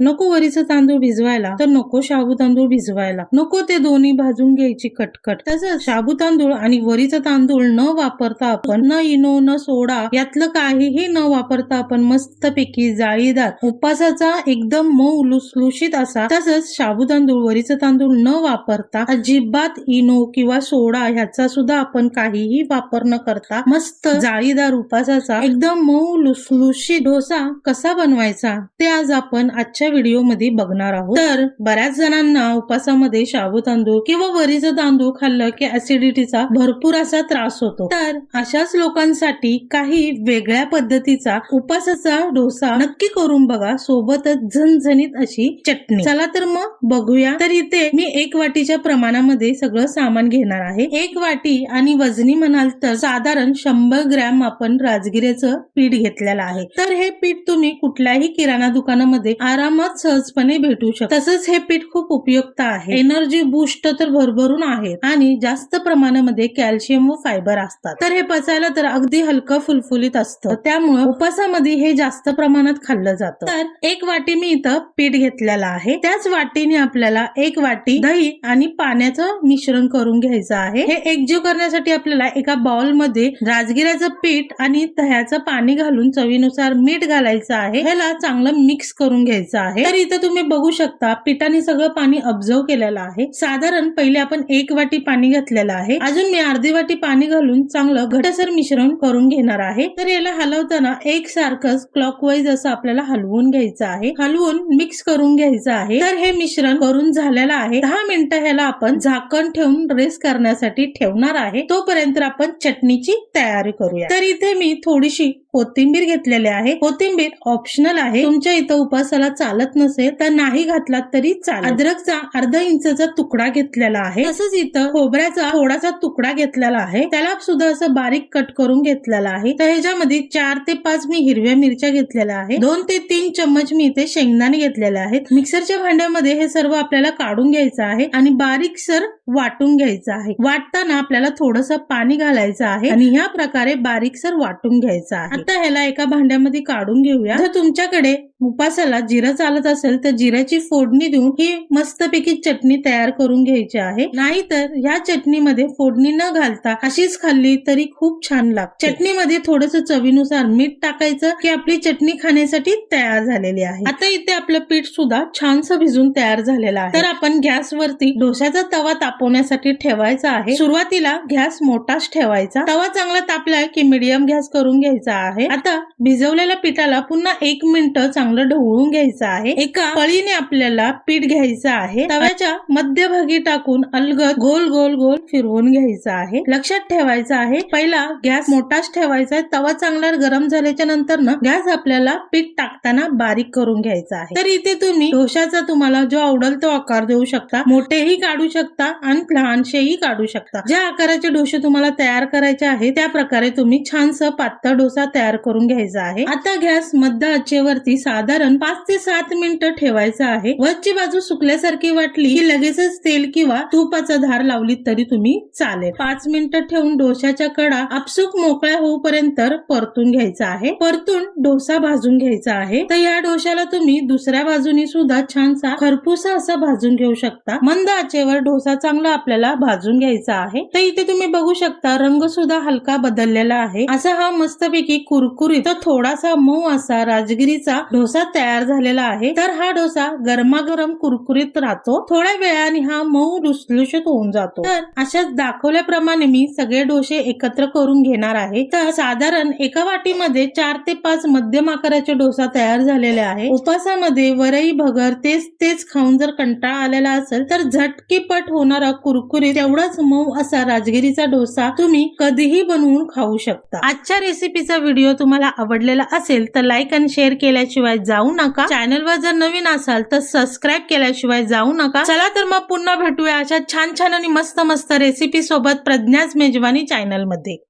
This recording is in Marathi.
नको वरीचा तांदूळ भिजवायला तर नको शाबू तांदूळ भिजवायला. नको ते दोन्ही भाजून घ्यायची कटकट तसंच शाबू तांदूळ आणि वरीचा तांदूळ न वापरता आपण न इनो न सोडा यातलं काहीही न वापरता आपण मस्तपैकी जाळीदार उपासाचा एकदम मऊ लुसलुशीत असा. तसंच शाबू तांदूळ वरीचा तांदूळ न वापरता अजिबात इनो किंवा सोडा ह्याचा सुद्धा आपण काहीही वापर न करता मस्त जाळीदार उपासाचा एकदम मऊ लुसलुशीत डोसा कसा बनवायचा ते आज आपण आजच्या आजच्या मध्ये बघणार आहोत. तर बऱ्याच जणांना उपासामध्ये शाबू तांदूळ किंवा वरीचं तांदूळ खाल्लं की ऍसिडिटीचा भरपूर असा त्रास होतो. तर अशाच लोकांसाठी काही वेगळ्या पद्धतीचा उपासाचा डोसा नक्की करून बघा. सोबतच झणझणीत अशी चटणी. चला तर मग बघूया. तर इथे मी एक वाटीच्या प्रमाणामध्ये सगळं सामान घेणार आहे. एक वाटी आणि वजनी म्हणाल तर साधारण शंभर ग्रॅम आपण राजगिऱ्याचं पीठ घेतलेलं आहे. तर हे पीठ तुम्ही कुठल्याही किराणा दुकानामध्ये आराम आरामात सहजपणे भेटू शकता. तसंच हे पीठ खूप उपयुक्त आहे. एनर्जी बूस्ट तर भरभरून आहे आणि जास्त प्रमाणामध्ये कॅल्शियम व फायबर असतात. तर हे पचायला तर अगदी हलकं फुलफुलीत असतं. त्यामुळे उपासामध्ये हे जास्त प्रमाणात खाल्लं जातं. तर एक वाटी मी इथं पीठ घेतलेलं आहे. त्याच वाटीने आपल्याला एक वाटी दही आणि पाण्याचं मिश्रण करून घ्यायचं आहे. हे एकजीव करण्यासाठी आपल्याला एका बाउलमध्ये राजगिऱ्याचं पीठ आणि दह्याचं पाणी घालून चवीनुसार मीठ घालायचं आहे. ह्याला चांगलं मिक्स करून घ्यायचं आहे. तर इथं तुम्ही बघू शकता पिठाने सगळं पाणी ऑब्झर्व केलेलं आहे. साधारण पहिले आपण एक वाटी पाणी घातलेलं आहे. अजून मी अर्धी वाटी पाणी घालून चांगलं घटसर मिश्रण करून घेणार आहे. तर याला हलवताना एक सारखंच क्लॉकवाईज असं आपल्याला हलवून घ्यायचं आहे. हलवून मिक्स करून घ्यायचं आहे. तर हे मिश्रण करून झालेलं आहे. दहा मिनिटं ह्याला आपण झाकण ठेवून रेस्ट करण्यासाठी ठेवणार आहे. तोपर्यंत आपण चटणीची तयारी करूया. तर इथे मी थोडीशी कोथिंबीर घेतलेली आहे. कोथिंबीर ऑप्शनल आहे. तुमच्या इथं उपासाला चालत नसेल तर नाही घातलात तरी चालेल. अद्रकचा अर्धा इंचचा तुकडा घेतलेला आहे. तसंच इथं खोबऱ्याचा थोडासा तुकडा घेतलेला आहे. त्याला सुद्धा असं बारीक कट करून घेतलेला आहे. तर ह्याच्यामध्ये चार ते पाच मी हिरव्या मिरच्या घेतलेल्या आहे दोन ते तीन चम्मच मी इथे शेंगदाणे घेतलेले आहेत. मिक्सरच्या भांड्यामध्ये हे सर्व आपल्याला काढून घ्यायचं आहे आणि बारीक सर वाटून घ्यायचं आहे. वाटताना आपल्याला थोडस पाणी घालायचं आहे आणि ह्या प्रकारे बारीकसर वाटून घ्यायचं आहे. आता ह्याला एका भांड्यामध्ये काढून घेऊया. जर तुमच्याकडे उपासाला जिरं चालत असेल तर जिऱ्याची फोडणी देऊन ही मस्तपैकी चटणी तयार करून घ्यायची आहे. नाहीतर ह्या चटणीमध्ये फोडणी न घालता अशीच खाल्ली तरी खूप छान लागते. चटणीमध्ये थोडस चवीनुसार मीठ टाकायचं की आपली चटणी खाण्यासाठी तयार झालेली आहे. आता इथे आपलं पीठ सुद्धा छानसं भिजून तयार झालेलं आहे. तर आपण गॅसवरती डोश्याचा तवा तापवण्यासाठी ठेवायचा आहे. सुरुवातीला गॅस मोठाच ठेवायचा. तवा चांगला तापलाय की मीडियम गॅस करून घ्यायचा आहे. आता भिजवलेल्या पिठाला पुन्हा एक मिनिट चांगलं चांगलं ढवळून घ्यायचं आहे. एका पळीने आपल्याला पीठ घ्यायचं आहे. तव्याच्या मध्यभागी टाकून अलगद गोल गोल गोल फिरवून घ्यायचं आहे. लक्षात ठेवायचं आहे पहिला गॅस मोठाच ठेवायचा आहे. तवा चांगला गरम झाल्याच्यानंतर ना गॅस आपल्याला पीठ टाकताना बारीक करून घ्यायचा आहे. तर इथे तुम्ही डोशाचा तुम्हाला जो आवडेल तो आकार देऊ शकता. मोठेही काढू शकता आणि लहानशेही काढू शकता. ज्या आकाराचे डोसे तुम्हाला तयार करायचे आहे त्या प्रकारे तुम्ही छानस पातळ डोसा तयार करून घ्यायचा आहे. आता गॅस मध्य आचेवरती साधारण पाच ते सात मिनिटं ठेवायचं आहे. वरची बाजू सुकल्यासारखी वाटली की लगेचच तेल किंवा तुपाचा धार लावली तरी तुम्ही चालेल. पाच मिनिटं ठेवून डोशाच्या कडा आपसूक मोकळ्या होऊपर्यंत परतून घ्यायचा आहे. परतून डोसा भाजून घ्यायचा आहे. तर या डोशाला तुम्ही दुसऱ्या बाजूनी सुद्धा छानसा खरपूसा असा भाजून घेऊ शकता. मंद आचेवर डोसा चांगला आपल्याला भाजून घ्यायचा आहे. तर इथे तुम्ही बघू शकता रंग सुद्धा हलका बदललेला आहे. असा हा मस्तपैकी कुरकुरीत तर थोडासा मऊ असा राजगिरीचा डोसा तयार झालेला आहे. तर हा डोसा गरमागरम कुरकुरीत राहतो. थोड्या वेळाने हा मऊ लुसलुशीत होऊन जातो. तर अशाच दाखवल्याप्रमाणे मी सगळे डोसे एकत्र करून घेणार आहे. तर साधारण एका वाटीमध्ये चार ते पाच मध्यम आकाराचे डोसा तयार झालेले आहे उपासामध्ये वरई भगर तेच तेच खाऊन जर कंटाळा आलेला असेल तर झटकीपट होणारा कुरकुरीत तेवढाच मऊ असा राजगिरीचा डोसा तुम्ही कधीही बनवून खाऊ शकता. आजच्या रेसिपीचा व्हिडिओ तुम्हाला आवडलेला असेल तर लाईक आणि शेअर केल्याशिवाय जाऊ नका. चॅनलवर जर नवीन असाल तर सबस्क्राईब केल्याशिवाय जाऊ नका. चला तर मग पुन्हा भेटूया अशा छान छान आणि मस्त मस्त रेसिपी सोबत प्रज्ञाच मेजवानी चॅनलमध्ये.